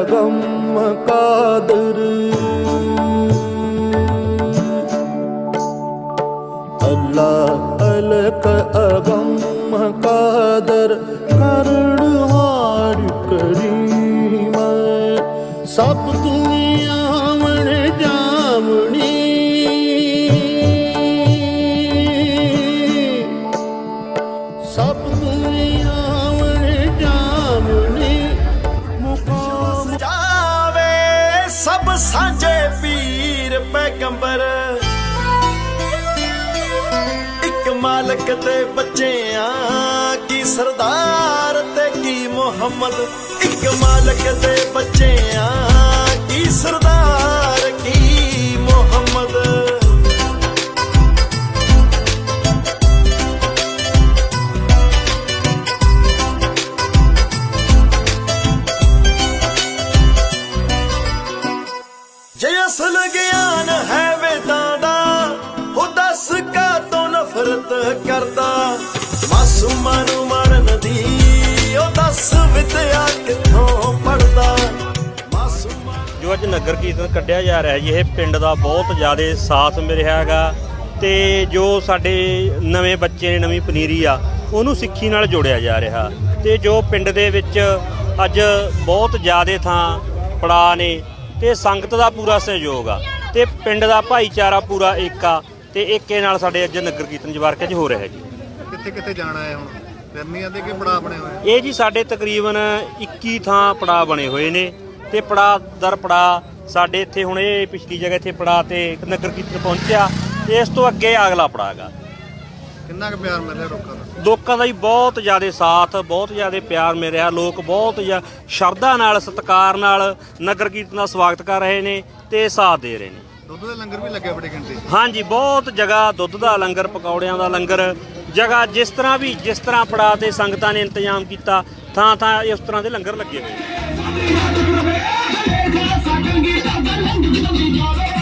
ਅਗਮ ਕਾਦਰ ਅੱਲਾਹ ਅਲਕ ਅਗਮ ਕਾਦਰ ਕਰਨਹਾਰ cream ਸਭ ਦੁਨੀਆ ਮਣ ਜਾਮਣੀ ਸਭ ਦੁਨੀਆ ਸਭ ਸਾਂਝੇ ਪੀਰ ਪੈਗੰਬਰ। ਇੱਕ ਮਾਲਕ ਤੇ ਬੱਚਿਆਂ ਕੀ ਸਰਦਾਰ ਤੇ ਕੀ ਮੁਹੰਮਦ। ਇੱਕ ਮਾਲਕ ਤੇ ਬੱਚਿਆਂ ਜੇ ਅਸਲ ਗਿਆਨ ਹੈ ਵੇਦਾਂ ਦਾ, ਉਹ ਦੱਸ ਕਾ ਤੋਂ ਨਫ਼ਰਤ ਕਰਦਾ? ਮਾਸੂਮਾਂ ਨੂੰ ਮਾਰਨ ਦੀ, ਉਹ ਦੱਸ ਵਿਦਿਆ ਕਿੱਥੋਂ ਪੜਦਾ ਜੋ ਅੱਜ ਨਗਰ ਕੀਰਤਨ ਕੱਢਿਆ ਜਾ ਰਿਹਾ ਜੀ, ਇਹ ਪਿੰਡ ਦਾ ਬਹੁਤ ਜ਼ਿਆਦਾ ਸਾਥ ਮਿਲ ਰਿਹਾ ਹੈਗਾ ਤੇ ਜੋ ਸਾਡੇ ਨਵੇਂ ਬੱਚੇ ਨੇ, ਨਵੀਂ ਪਨੀਰੀ ਆ, ਉਹਨੂੰ ਸਿੱਖੀ ਨਾਲ ਜੋੜਿਆ ਜਾ ਰਿਹਾ। ਤੇ ਜੋ ਪਿੰਡ ਦੇ ਵਿੱਚ ਅੱਜ ਬਹੁਤ ਜ਼ਿਆਦਾ ਥਾਂ ਪੜਾ ਨੇ ਤੇ ਸੰਗਤ ਦਾ ਪੂਰਾ ਸਹਿਯੋਗ ਆ ਤੇ ਪਿੰਡ ਦਾ ਭਾਈਚਾਰਾ ਪੂਰਾ ਏਕਾ ਤੇ ਏਕੇ ਨਾਲ ਸਾਡੇ ਅੱਜ ਨਗਰ ਕੀਰਤਨ ਜਵਾਰਕੇ 'ਚ ਹੋ ਰਿਹਾ ਜੀ। ਕਿੱਥੇ ਕਿੱਥੇ ਜਾਣਾ ਹੈ ਹੁਣ? ਫਿਰਨੀਆਂ ਦੇ ਕੇ ਬੜਾ ਬਣੇ ਹੋਏ? ਇਹ ਜੀ ਸਾਡੇ ਤਕਰੀਬਨ 21 ਥਾਂ ਪੜਾ ਬਣੇ ਹੋਏ ਨੇ ਤੇ ਪੜਾ ਦਰ ਪੜਾ ਸਾਡੇ ਇੱਥੇ ਹੁਣ ਇਹ ਪਿਛਲੀ ਜਗ੍ਹਾ ਇੱਥੇ ਪੜਾ ਤੇ ਨਗਰ ਕੀਰਤਨ ਪਹੁੰਚਿਆ ਇਸ ਤੋਂ ਅੱਗੇ ਅਗਲਾ ਪੜਾਗਾ ਕਿੰਨਾ ਕੁ ਪਿਆਰ ਮਿਲ ਰਿਹਾ ਲੋਕਾਂ ਦਾ ਲੋਕਾਂ ਦਾ ਹੀ ਬਹੁਤ ਜ਼ਿਆਦਾ ਸਾਥ ਬਹੁਤ ਜ਼ਿਆਦਾ ਪਿਆਰ ਮਿਲ ਰਿਹਾ ਲੋਕ ਬਹੁਤ ਜ਼ਿਆ- ਸ਼ਰਧਾ ਨਾਲ ਸਤਿਕਾਰ ਨਾਲ ਨਗਰ ਕੀਰਤਨ ਦਾ ਸਵਾਗਤ ਕਰ ਰਹੇ ਨੇ ਤੇ ਸਾਥ ਦੇ ਰਹੇ ਨੇ ਦੁੱਧ ਦੇ ਲੰਗਰ ਵੀ ਲੱਗੇ ਬੜੇ ਘੰਟੇ ਹਾਂਜੀ ਬਹੁਤ ਜਗ੍ਹਾ ਦੁੱਧ ਦਾ ਲੰਗਰ ਪਕੌੜਿਆਂ ਦਾ ਲੰਗਰ ਜਗ੍ਹਾ ਜਿਸ ਤਰ੍ਹਾਂ ਵੀ ਜਿਸ ਤਰ੍ਹਾਂ ਪੜਾ ਤੇ ਸੰਗਤਾਂ ਨੇ ਇੰਤਜ਼ਾਮ ਕੀਤਾ ਥਾਂ ਥਾਂ ਇਸ ਤਰ੍ਹਾਂ ਦੇ ਲੰਗਰ ਲੱਗੇ ਹੋਏ ਨੇ ਸਾਡਾ ਗੀਤਾ ਦਾ ਲੰਗ ਜਲਦੀ ਜਾਵੇ